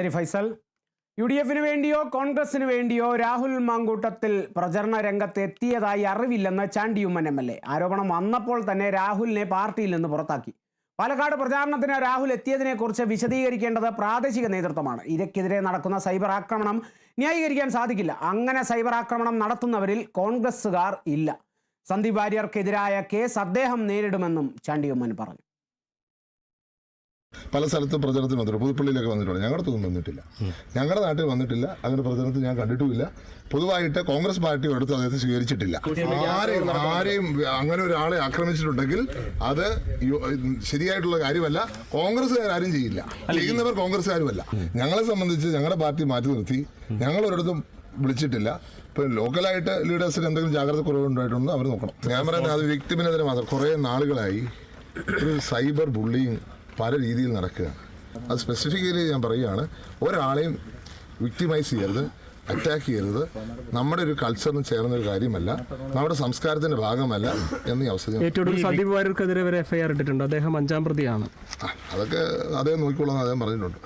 ശരി Faisal. U D എഫിന് വേണ്ടിയോ കോൺഗ്രസിന് വേണ്ടിയോ രാഹുൽ മാങ്കൂട്ടത്തിൽ പ്രചരണ രംഗത്ത് എത്തിയതായി അറിവില്ലെന്ന് Chandy Oommen M L A. ആരോപണം വന്നപ്പോൾ തന്നെ രാഹുലിനെ പാർട്ടിയിൽ നിന്ന് പുറത്താക്കി. പാലക്കാട് പ്രചാരണത്തിന് രാഹുൽ എത്തിയതിനെക്കുറിച്ച് വിശദീകരിക്കേണ്ടത് പ്രാദേശിക നേതൃത്വമാണ്. ഇരയ്ക്കെതിരെ നടക്കുന്ന സൈബർ ആക്രമണം ന്യായീകരിക്കാൻ സാധിക്കില്ല. അങ്ങനെ സൈബർ ആക്രമണം നടത്തുന്നവരിൽ കോൺഗ്രസ്സുകാർ ഇല്ല. സന്ദീപ് വാര്യർക്കെതിരായ കേസ് അദ്ദേഹം നേരിടുമെന്നും ചാണ്ടി ഉമ്മൻ പറഞ്ഞു. പല സ്ഥലത്തും പ്രചരണത്തിന് വന്നിട്ടുണ്ട്. പുതുപ്പള്ളിയിലൊക്കെ വന്നിട്ടുണ്ട്. ഞങ്ങളുടെ തൊന്നും വന്നിട്ടില്ല. ഞങ്ങളുടെ നാട്ടിൽ വന്നിട്ടില്ല. അങ്ങനെ പ്രചരണത്തിൽ ഞാൻ കണ്ടിട്ടുമില്ല. പൊതുവായിട്ട് കോൺഗ്രസ് പാർട്ടി എടുത്ത് അദ്ദേഹത്തെ സ്വീകരിച്ചിട്ടില്ല. ആരെയും ആരെയും അങ്ങനെ ഒരാളെ ആക്രമിച്ചിട്ടുണ്ടെങ്കിൽ അത് ശരിയായിട്ടുള്ള കാര്യമല്ല. കോൺഗ്രസ്സുകാരും ചെയ്യില്ല. ചെയ്യുന്നവർ കോൺഗ്രസ്സുകാരുമല്ല. ഞങ്ങളെ സംബന്ധിച്ച് ഞങ്ങളുടെ പാർട്ടി മാറ്റി നിർത്തി. ഞങ്ങൾ ഒരിടത്തും വിളിച്ചിട്ടില്ല. ഇപ്പൊ ലോക്കലായിട്ട് ലീഡേഴ്സിന് എന്തെങ്കിലും ജാഗ്രത കുറവുണ്ടായിട്ടുണ്ടോ അവർ നോക്കണം. ഞാൻ പറയുന്നത് അത് വ്യക്തിമിനെതിരെ മാത്രം. കുറേ നാളുകളായി ഒരു സൈബർ ബുള്ളിങ് പല രീതിയിൽ നടക്കുകയാണ് അത് സ്പെസിഫിക്കലി ഞാൻ പറയുകയാണ് ഒരാളെയും വിക്ടിമൈസ് ചെയ്യരുത് അറ്റാക്ക് ചെയ്യരുത്. നമ്മുടെ ഒരു കൾച്ചറിന് ചേർന്ന ഒരു കാര്യമല്ല നമ്മുടെ സംസ്കാരത്തിന്റെ ഭാഗമല്ല എന്ന് അവസരം ഏറ്റവും കൂടുതൽ സന്ദീപ് വാര്യർക്കെതിരെ വരെ എഫ്ഐആർ ഇട്ടിട്ടുണ്ട്. അദ്ദേഹം അഞ്ചാം പ്രതിയാണ്. അതൊക്കെ അദ്ദേഹം നോക്കിക്കൊള്ളാൻ അദ്ദേഹം പറഞ്ഞിട്ടുണ്ട്.